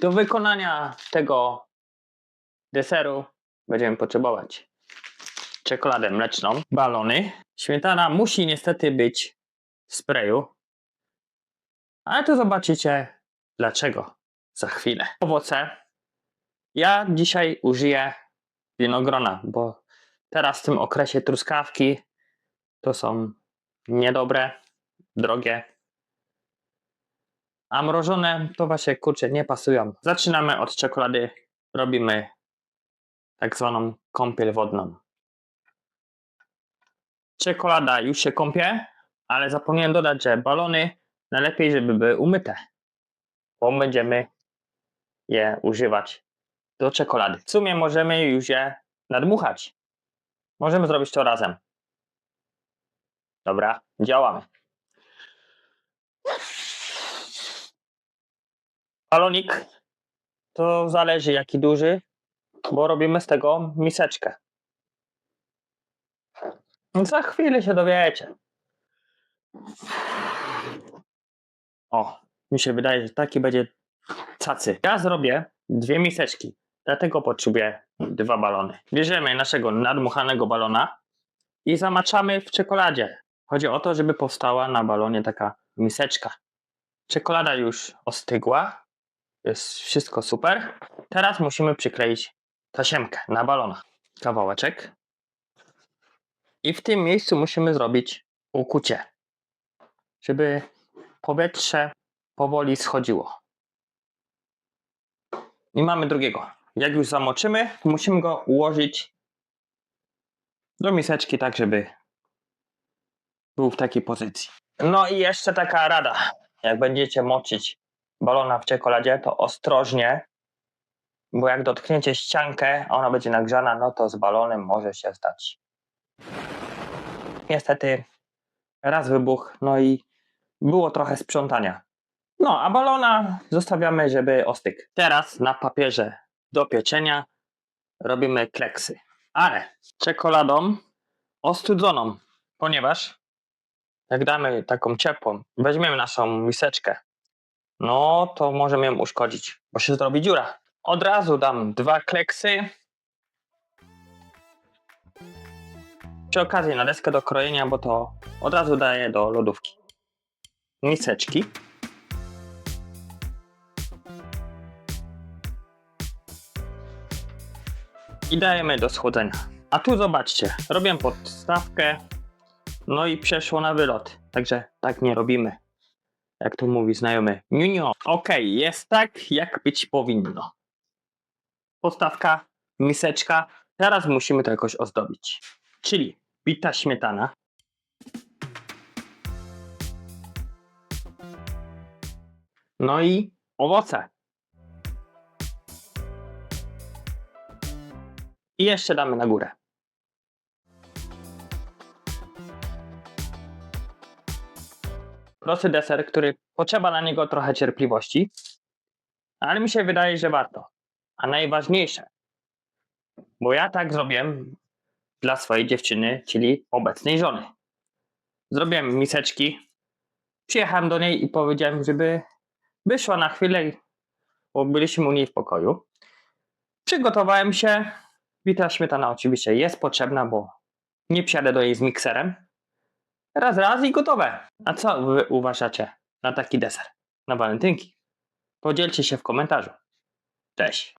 Do wykonania tego deseru będziemy potrzebować czekoladę mleczną, balony. Śmietana musi niestety być w sprayu, ale to zobaczycie dlaczego za chwilę. Owoce. Ja dzisiaj użyję winogrona, bo teraz w tym okresie truskawki to są niedobre, drogie. A mrożone to właśnie kurczę nie pasują. Zaczynamy od czekolady. Robimy tak zwaną kąpiel wodną. Czekolada już się kąpie, ale zapomniałem dodać, że balony najlepiej, żeby były umyte, bo będziemy je używać do czekolady. W sumie możemy już je nadmuchać. Możemy zrobić to razem. Dobra, działamy. Balonik to zależy jaki duży, bo robimy z tego miseczkę. Za chwilę się dowiecie. O, mi się wydaje, że taki będzie cacy. Ja zrobię dwie miseczki, dlatego potrzebuję dwa balony. Bierzemy naszego nadmuchanego balona i zamaczamy w czekoladzie. Chodzi o to, żeby powstała na balonie taka miseczka. Czekolada już ostygła. Jest wszystko super. Teraz musimy przykleić tasiemkę na balona. Kawałeczek. I w tym miejscu musimy zrobić ukucie, żeby powietrze powoli schodziło. I mamy drugiego. Jak już zamoczymy, musimy go ułożyć do miseczki, tak żeby był w takiej pozycji. No i jeszcze taka rada. Jak będziecie moczyć balona w czekoladzie, to ostrożnie, bo jak dotkniecie ściankę, a ona będzie nagrzana, no to z balonem może się stać. Niestety raz wybuch, no i było trochę sprzątania. No, a balona zostawiamy, żeby ostygł. Teraz na papierze do pieczenia robimy kleksy. Ale czekoladą ostudzoną, ponieważ jak damy taką ciepłą, weźmiemy naszą miseczkę, no to możemy ją uszkodzić, bo się zrobi dziura. Od razu dam dwa kleksy. Przy okazji na deskę do krojenia, bo to od razu daję do lodówki. Miseczki. I dajemy do schłodzenia. A tu zobaczcie, robię podstawkę, no i przeszło na wylot. Także tak nie robimy. Jak to mówi znajomy. Niunio. Okej, jest tak, jak być powinno. Podstawka, miseczka. Teraz musimy to jakoś ozdobić. Czyli bita śmietana. No i owoce. I jeszcze damy na górę. Prosty deser, który potrzeba na niego trochę cierpliwości, ale mi się wydaje, że warto. A najważniejsze, bo ja tak zrobiłem dla swojej dziewczyny, czyli obecnej żony. Zrobiłem miseczki, przyjechałem do niej i powiedziałem, żeby wyszła na chwilę, bo byliśmy u niej w pokoju. Przygotowałem się. Bita śmietana oczywiście jest potrzebna, bo nie przyjadę do jej z mikserem. Raz, raz i gotowe. A co wy uważacie na taki deser? Na walentynki? Podzielcie się w komentarzu. Cześć.